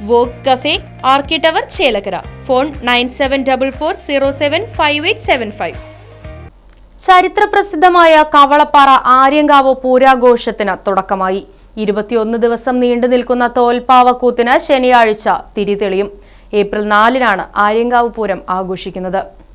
Walk cafe ആർക്കി tower Chelakkara. Phone nine seven double four zero seven five eight seven five. ചരിത്രപ്രസിദ്ധമായ കവളപ്പാറ ആര്യങ്കാവ് പൂരാഘോഷത്തിന് തുടക്കമായി. ഇരുപത്തിയൊന്ന് ദിവസം നീണ്ടു നിൽക്കുന്ന തോൽപ്പാവക്കൂത്തിന് ശനിയാഴ്ച തിരിതെളിയും. ഏപ്രിൽ നാലിനാണ് ആര്യങ്കാവ് പൂരം ആഘോഷിക്കുന്നത്.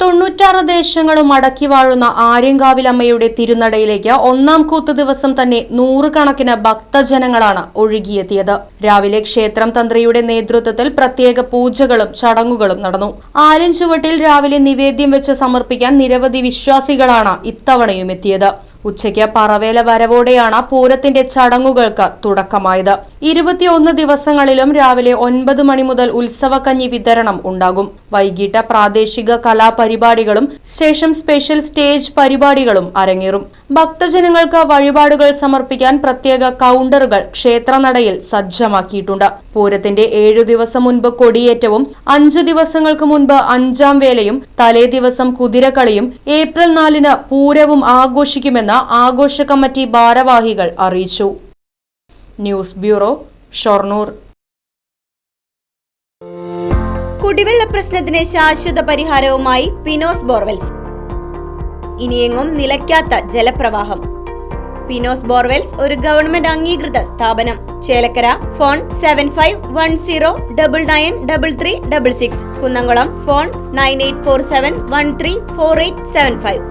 തൊണ്ണൂറ്റാറ് ദേശങ്ങളും അടക്കി വാഴുന്ന ആര്യങ്കാവിലമ്മയുടെ തിരുനടയിലേക്ക് ഒന്നാം കൂത്ത് ദിവസം തന്നെ നൂറുകണക്കിന് ഭക്തജനങ്ങളാണ് ഒഴുകിയെത്തിയത്. രാവിലെ ക്ഷേത്രം തന്ത്രിയുടെ നേതൃത്വത്തിൽ പ്രത്യേക പൂജകളും ചടങ്ങുകളും നടന്നു. ആര്യഞ്ചുവട്ടിൽ രാവിലെ നിവേദ്യം വെച്ച് സമർപ്പിക്കാൻ നിരവധി വിശ്വാസികളാണ് ഇത്തവണയും എത്തിയത്. ഉച്ചയ്ക്ക് പറവേല വരവോടെയാണ് പൂരത്തിന്റെ ചടങ്ങുകൾക്ക് തുടക്കമായത്. ഇരുപത്തിയൊന്ന് ദിവസങ്ങളിലും രാവിലെ ഒൻപത് മണി മുതൽ ഉത്സവക്കഞ്ഞി വിതരണം ഉണ്ടാകും. വൈകിട്ട് പ്രാദേശിക കലാപരിപാടികളും ശേഷം സ്പെഷ്യൽ സ്റ്റേജ് പരിപാടികളും അരങ്ങേറും. ഭക്തജനങ്ങൾക്ക് വഴിപാടുകൾ സമർപ്പിക്കാൻ പ്രത്യേക കൗണ്ടറുകൾ ക്ഷേത്രനടയിൽ സജ്ജമാക്കിയിട്ടുണ്ട്. പൂരത്തിന്റെ ഏഴു ദിവസം മുൻപ് കൊടിയേറ്റവും അഞ്ചു ദിവസങ്ങൾക്ക് മുൻപ് അഞ്ചാം വേലയും തലേദിവസം കുതിരക്കളിയും ഏപ്രിൽ നാലിന് പൂരവും ആഘോഷിക്കുമെന്ന് ആഘോഷ കമ്മിറ്റി ഭാരവാഹികൾ അറിയിച്ചു. News bureau Shoranur. കുടിവെള്ള പ്രശ്നത്തിന് ശാശ്വത പരിഹാരവുമായി പിനോസ് ബോർവെൽസ് ഇനിയെങ്ങും നിലയ്ക്കാത്ത ജലപ്രവാഹം. പിനോസ് ബോർവെൽസ് ഒരു ഗവൺമെന്റ് അംഗീകൃത സ്ഥാപനം. Chelakkara phone seven five one zero double nine double three double six. Kunnamkulam phone nine eight four seven one three four eight seven five.